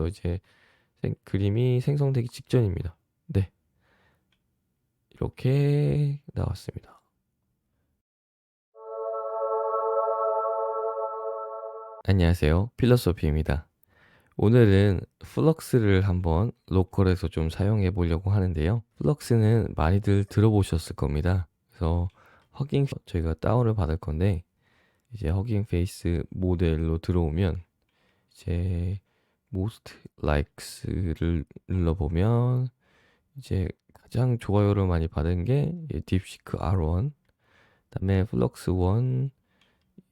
그래서 이제 생- 그림이 생성되기 직전입니다. 네. 이렇게 나왔습니다. 안녕하세요. 필로소피입니다. 오늘은 플럭스를 한번 로컬에서 좀 사용해 보려고 하는데요. 플럭스는 많이들 들어보셨을 겁니다. 그래서 허깅 저희가 다운을 받을 건데 이제 허깅 페이스 모델로 들어오면 이제 most likes를 눌러보면 이제 가장 좋아요를 많이 받은 게 딥시크 R1 그다음에 플럭스 1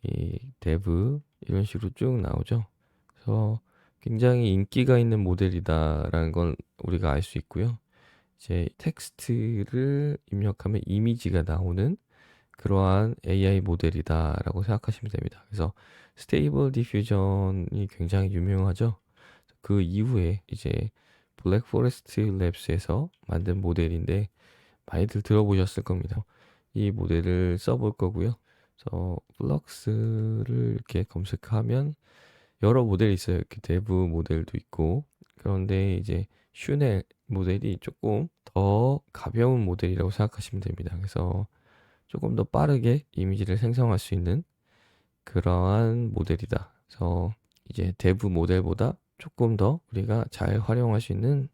이 데브 이런 식으로 쭉 나오죠. 그래서 굉장히 인기가 있는 모델이다라는 건 우리가 알 수 있고요. 이제 텍스트를 입력하면 이미지가 나오는 그러한 AI 모델이다라고 생각하시면 됩니다. 그래서 스테이블 디퓨전이 굉장히 유명하죠. 그 이후에 이제 블랙 포레스트 랩스에서 만든 모델인데 많이들 들어보셨을 겁니다. 이 모델을 써볼 거고요. 그래서 플럭스를 이렇게 검색하면 여러 모델이 있어요. 이렇게 데브 모델도 있고 그런데 이제 슈넬 모델이 조금 더 가벼운 모델이라고 생각하시면 됩니다. 그래서 조금 더 빠르게 이미지를 생성할 수 있는 그러한 모델이다. 그래서 이제 데브 모델보다 조금 더 우리가 잘 활용할 수 있는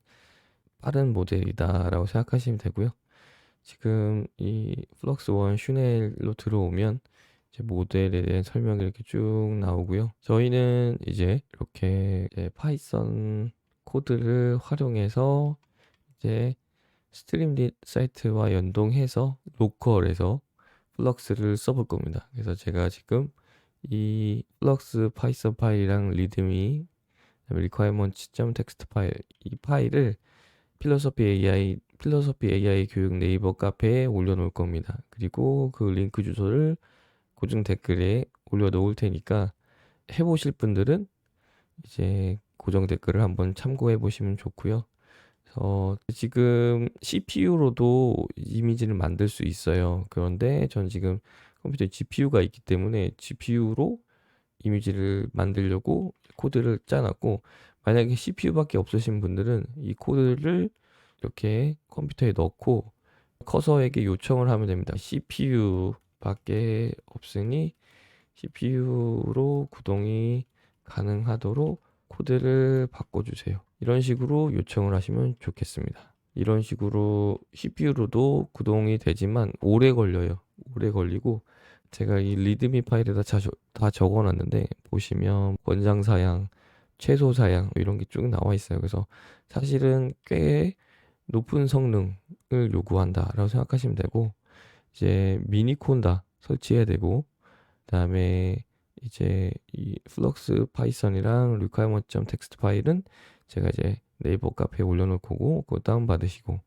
빠른 모델이다라고 생각하시면 되고요. 지금 이 플럭스 원 슈넬로 들어오면 이제 모델에 대한 설명이 이렇게 쭉 나오고요. 저희는 이제 이렇게 이제 파이썬 코드를 활용해서 이제 스트림릿 사이트와 연동해서 로컬에서 플럭스를 써볼 겁니다. 그래서 제가 지금 이 플럭스 파이썬 파일이랑 리드 미 그다음에 requirements.txt 파일 이 파일을 필로소피 AI 필로소피 AI 교육 네이버 카페에 올려놓을 겁니다. 그리고 그 링크 주소를 고정 댓글에 올려놓을 테니까 해보실 분들은 이제 고정 댓글을 한번 참고해 보시면 좋고요. 그래서 지금 CPU로도 이미지를 만들 수 있어요. 그런데 전 지금 컴퓨터에 GPU가 있기 때문에 GPU로 이미지를 만들려고 코드를 짜놨고 만약에 CPU밖에 없으신 분들은 이 코드를 이렇게 컴퓨터에 넣고 커서에게 요청을 하면 됩니다. CPU밖에 없으니 CPU로 구동이 가능하도록 코드를 바꿔주세요. 이런 식으로 요청을 하시면 좋겠습니다. 이런 식으로 CPU로도 구동이 되지만 오래 걸려요. 오래 걸리고 제가 이 리드미 파일에다 자, 다 적어놨는데 보시면 원장 사양, 최소 사양 이런 게 쭉 나와 있어요. 그래서 사실은 꽤 높은 성능을 요구한다라고 생각하시면 되고 이제 미니콘다 설치해야 되고 그다음에 이제 이 플럭스 파이썬이랑 requirement.txt 파일은 제가 이제 네이버 카페에 올려놓을 거고 그거 다운 받으시고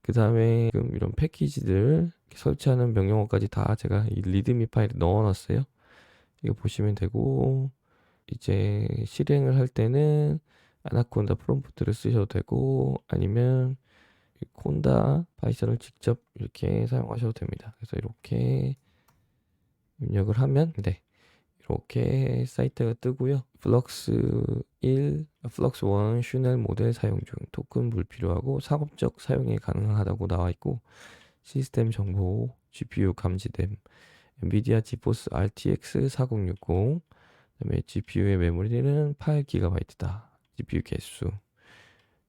그 다음에 지금 이런 패키지들 설치하는 명령어까지 다 제가 이 리드미 파일에 넣어놨어요. 이거 보시면 되고 이제 실행을 할 때는 아나콘다 프롬프트를 쓰셔도 되고 아니면 콘다 파이썬을 직접 이렇게 사용하셔도 됩니다. 그래서 이렇게 입력을 하면 네 이렇게 사이트가 뜨고요. 플럭스 1, 플럭스 1 슈넬 모델 사용 중 토큰 불필요하고 상업적 사용이 가능하다고 나와 있고 시스템 정보, GPU 감지됨, 엔비디아 지포스 RTX 4060 그다음에 GPU의 메모리는 8GB다. GPU 개수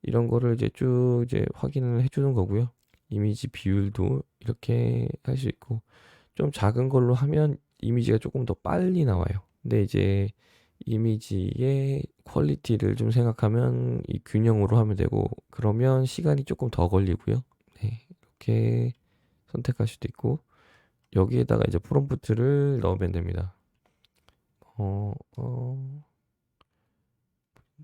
이런 거를 이제 쭉 이제 확인을 해주는 거고요. 이미지 비율도 이렇게 할 수 있고 좀 작은 걸로 하면 이미지가 조금 더 빨리 나와요. 근데 이제 이미지의 퀄리티를 좀 생각하면 이 균형으로 하면 되고 그러면 시간이 조금 더 걸리고요. 네, 이렇게 선택할 수도 있고 여기에다가 이제 프롬프트를 넣으면 됩니다. 어, 어,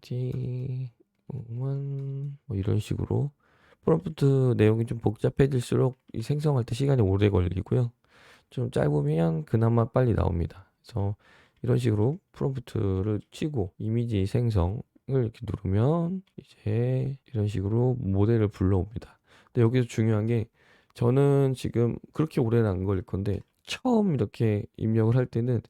지, 음, 뭐 이런 식으로 프롬프트 내용이 좀 복잡해질수록 이 생성할 때 시간이 오래 걸리고요. 좀 짧으면 그나마 빨리 나옵니다. 그래서 이런 식으로 프롬프트를 치고 이미지 생성을 이렇게 누르면 이제 이런 식으로 모델을 불러옵니다. 근데 여기서 중요한 게 저는 지금 그렇게 오래는 안 걸릴 건데 처음 이렇게 입력을 할 때는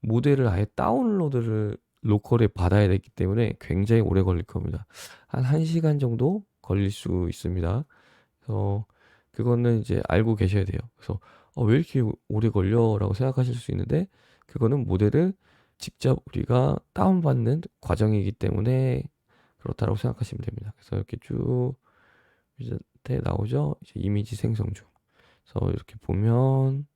모델을 아예 다운로드를 로컬에 받아야 되기 때문에 굉장히 오래 걸릴 겁니다. 한 1시간 정도 걸릴 수 있습니다. 그래서 그거는 이제 알고 계셔야 돼요. 그래서 어, 왜 이렇게 오래 걸려 라고 생각하실 수 있는데 그거는 모델을 직접 우리가 다운받는 과정이기 때문에 그렇다라고 생각하시면 됩니다. 그래서 이렇게 쭉 밑에 나오죠. 이미지 생성 중. 그래서 이렇게 보면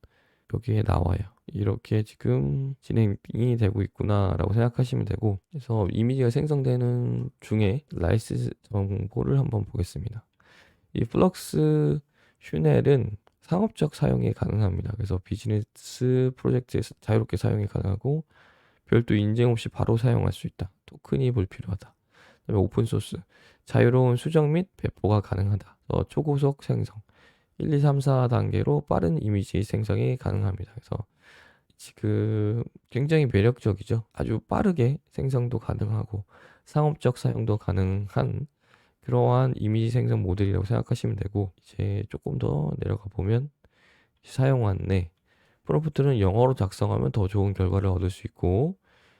여기에 나와요. 이렇게 지금 진행이 되고 있구나라고 생각하시면 되고 그래서 이미지가 생성되는 중에 라이스 정보를 한번 보겠습니다. 이 플럭스 슈넬은 상업적 사용이 가능합니다. 그래서 비즈니스 프로젝트에서 자유롭게 사용이 가능하고 별도 인증 없이 바로 사용할 수 있다. 토큰이 불필요하다. 그다음에 오픈 소스 자유로운 수정 및 배포가 가능하다. 어, 초고속 생성 1, 2, 3, 4 단계로 빠른 이미지 생성이 가능합니다. 그래서 지금 굉장히 매력적이죠. 아주 빠르게 생성도 가능하고 상업적 사용도 가능한 그러한 이미지 생성 모델이라고 생각하시면 되고 이제 조금 더 내려가 보면 사용 안내 프롬프트는 영어로 작성하면 더 좋은 결과를 얻을 수 있고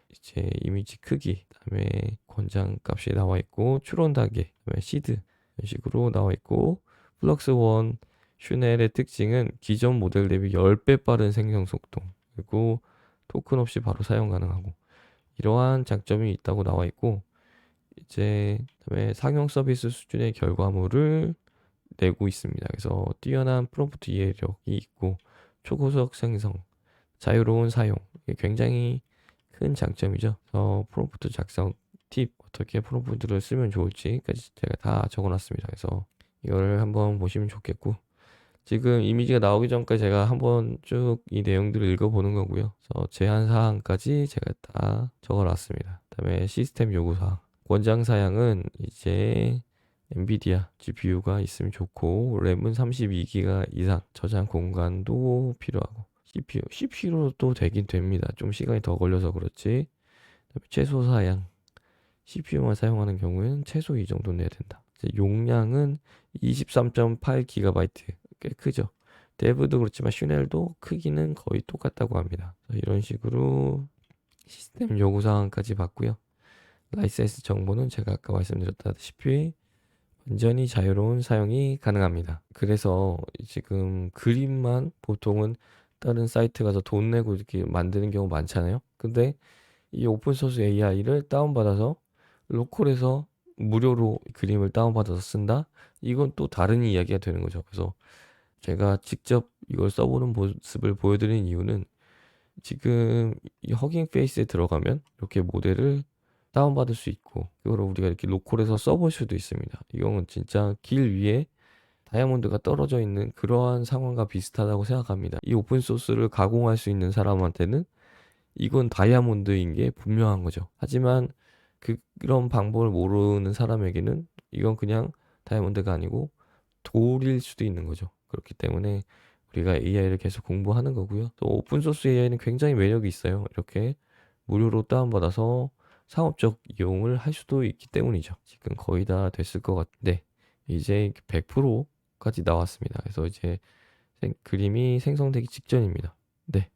이제 이미지 크기 그다음에 권장 값이 나와 있고 추론 단계 그다음에 시드 이런 식으로 나와 있고 플럭스 원 슈넬의 특징은 기존 모델 대비 10배 빠른 생성 속도 그리고 토큰 없이 바로 사용 가능하고 이러한 장점이 있다고 나와 있고 이제 그다음에 상용 서비스 수준의 결과물을 내고 있습니다. 그래서 뛰어난 프롬프트 이해력이 있고 초고속 생성, 자유로운 사용 굉장히 큰 장점이죠. 프롬프트 작성 팁 어떻게 프롬프트를 쓰면 좋을지까지 제가 다 적어놨습니다. 그래서 이거를 한번 보시면 좋겠고 지금 이미지가 나오기 전까지 제가 한번 쭉 이 내용들을 읽어보는 거고요. 그래서 제한 사항까지 제가 다 적어놨습니다. 그다음에 시스템 요구 사항 권장 사양은 이제 엔비디아 GPU가 있으면 좋고 램은 32기가 이상 저장 공간도 필요하고 CPU CPU로도 되긴 됩니다. 좀 시간이 더 걸려서 그렇지. 최소 사양 CPU만 사용하는 경우에는 최소 이 정도 내야 된다. 용량은 23.8GB 꽤 크죠. 데브도 그렇지만 슈넬도 크기는 거의 똑같다고 합니다. 이런 식으로 시스템 요구 사항까지 봤고요. 라이센스 정보는 제가 아까 말씀드렸다시피 완전히 자유로운 사용이 가능합니다. 그래서 지금 그림만 보통은 다른 사이트 가서 돈 내고 이렇게 만드는 경우 많잖아요. 근데 이 오픈소스 AI를 다운받아서 로컬에서 무료로 그림을 다운받아서 쓴다? 이건 또 다른 이야기가 되는 거죠. 그래서 제가 직접 이걸 써보는 모습을 보여드린 이유는 지금 이 허깅 페이스에 들어가면 이렇게 모델을 다운받을 수 있고 이거를 우리가 이렇게 로컬에서 써볼 수도 있습니다. 이건 진짜 길 위에 다이아몬드가 떨어져 있는 그러한 상황과 비슷하다고 생각합니다. 이 오픈소스를 가공할 수 있는 사람한테는 이건 다이아몬드인 게 분명한 거죠. 하지만 그, 그런 방법을 모르는 사람에게는 이건 그냥 다이아몬드가 아니고 돌일 수도 있는 거죠. 그렇기 때문에 우리가 AI를 계속 공부하는 거고요. 또 오픈소스 AI는 굉장히 매력이 있어요. 이렇게 무료로 다운받아서 상업적 이용을 할 수도 있기 때문이죠. 지금 거의 다 됐을 것 같은데 이제 100%까지 나왔습니다. 그래서 이제 생, 그림이 생성되기 직전입니다. 네.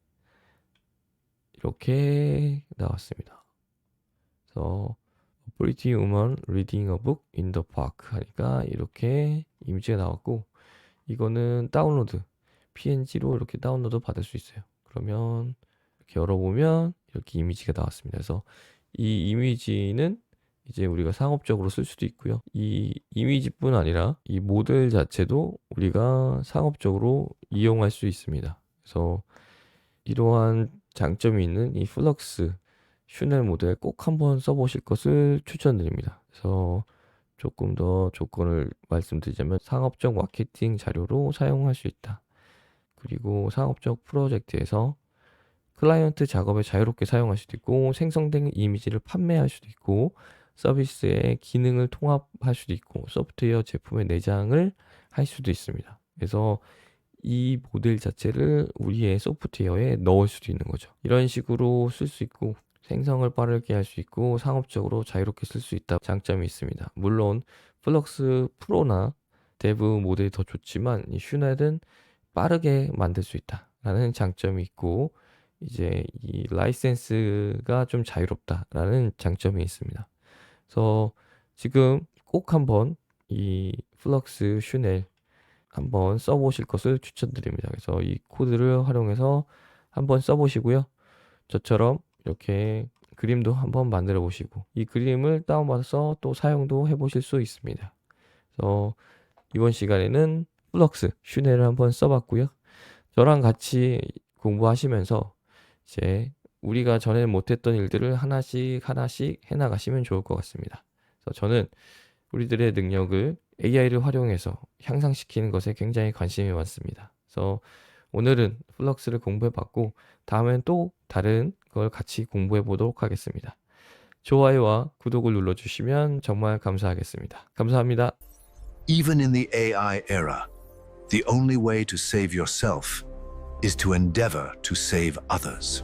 이렇게 나왔습니다. 그래서 Pretty Woman Reading a Book in the Park 하니까 이렇게 이미지가 나왔고 이거는 다운로드 PNG로 이렇게 다운로드 받을 수 있어요. 그러면 이렇게 열어보면 이렇게 이미지가 나왔습니다. 그래서 이 이미지는 이제 우리가 상업적으로 쓸 수도 있고요. 이 이미지뿐 아니라 이 모델 자체도 우리가 상업적으로 이용할 수 있습니다. 그래서 이러한 장점이 있는 이 플럭스 슈넬 모델 꼭 한번 써보실 것을 추천드립니다. 그래서 조금 더 조건을 말씀드리자면 상업적 마케팅 자료로 사용할 수 있다. 그리고 상업적 프로젝트에서 클라이언트 작업에 자유롭게 사용할 수도 있고 생성된 이미지를 판매할 수도 있고 서비스의 기능을 통합할 수도 있고 소프트웨어 제품의 내장을 할 수도 있습니다. 그래서 이 모델 자체를 우리의 소프트웨어에 넣을 수도 있는 거죠. 이런 식으로 쓸 수 있고 생성을 빠르게 할 수 있고 상업적으로 자유롭게 쓸 수 있다 장점이 있습니다. 물론 플럭스 프로나 데브 모델이 더 좋지만 이 슈넬은 빠르게 만들 수 있다라는 장점이 있고 이제 이 라이센스가 좀 자유롭다라는 장점이 있습니다. 그래서 지금 꼭 한번 이 플럭스 슈넬 한번 써보실 것을 추천드립니다. 그래서 이 코드를 활용해서 한번 써보시고요. 저처럼 이렇게 그림도 한번 만들어 보시고 이 그림을 다운받아서 또 사용도 해 보실 수 있습니다. 그래서 이번 시간에는 플럭스 슈넬을 한번 써봤고요. 저랑 같이 공부하시면서 이제 우리가 전에 못했던 일들을 하나씩 하나씩 해나가시면 좋을 것 같습니다. 그래서 저는 우리들의 능력을 AI를 활용해서 향상시키는 것에 굉장히 관심이 많습니다. 그래서 오늘은 플럭스를 공부해 봤고 다음엔 또 다른 걸 같이 공부해 보도록 하겠습니다. 좋아요와 구독을 눌러 주시면 정말 감사하겠습니다. 감사합니다. Even in the AI era, the only way to save yourself is to endeavor to save others.